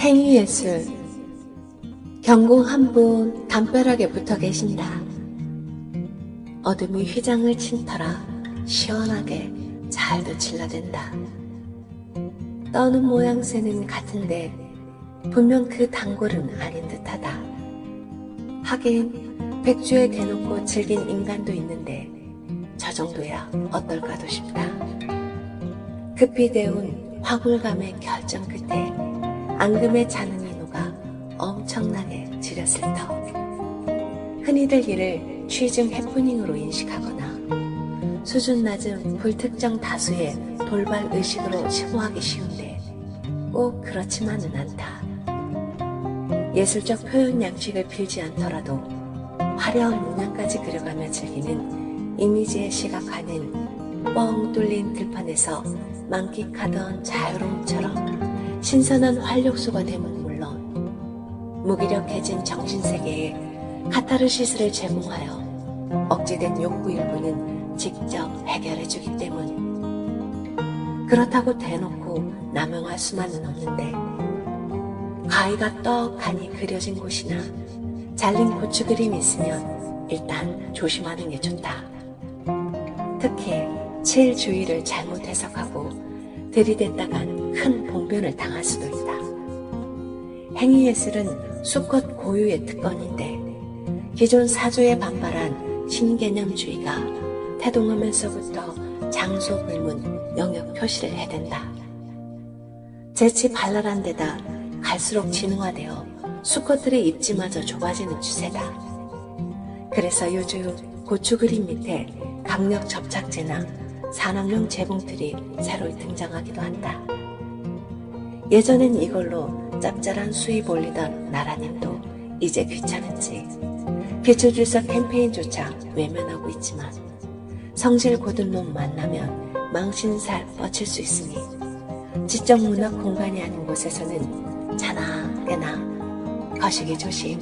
행위예술 경공 한 분 담벼락에 붙어 계신다. 어둠이 휘장을 친 터라 시원하게 잘도 질러댄다. 떠는 모양새는 같은데 분명 그 단골은 아닌 듯하다. 하긴 백주에 대놓고 즐긴 인간도 있는데 저 정도야 어떨까도 싶다. 급히 데운 화굴감의 결정 끝에 앙금의 자는이 녹아 엄청나게 지렸을 터. 흔히들 이를 취중 해프닝으로 인식하거나 수준 낮은 불특정 다수의 돌발 의식으로 심오하기 쉬운데 꼭 그렇지만은 않다. 예술적 표현 양식을 필지 않더라도 화려한 문양까지 그려가며 즐기는 이미지의 시각화는 뻥 뚫린 들판에서 만끽하던 자유로움처럼 신선한 활력소가 되면 물론 무기력해진 정신세계에 카타르시스를 제공하여 억제된 욕구 일부는 직접 해결해주기 때문. 그렇다고 대놓고 남용할 수만은 없는데 가위가 떡하니 그려진 곳이나 잘린 고추 그림이 있으면 일단 조심하는 게 좋다. 특히 칠 주의를 잘못 해석하고 들이댔다간 큰 봉변을 당할 수도 있다. 행위예술은 수컷 고유의 특권인데 기존 사조에 반발한 신개념주의가 태동하면서부터 장소 불문 영역 표시를 해댄다. 재치 발랄한 데다 갈수록 지능화되어 수컷들의 입지마저 좁아지는 추세다. 그래서 요즘 고추 그림 밑에 강력 접착제나 산업용 재봉틀이 새로 등장하기도 한다. 예전엔 이걸로 짭짤한 수입 올리던 나라님도 이제 귀찮은지 기초질서 캠페인조차 외면하고 있지만 성질 고든 놈 만나면 망신살 뻗칠 수 있으니 지적 문화 공간이 아닌 곳에서는 자나 깨나 거시기 조심.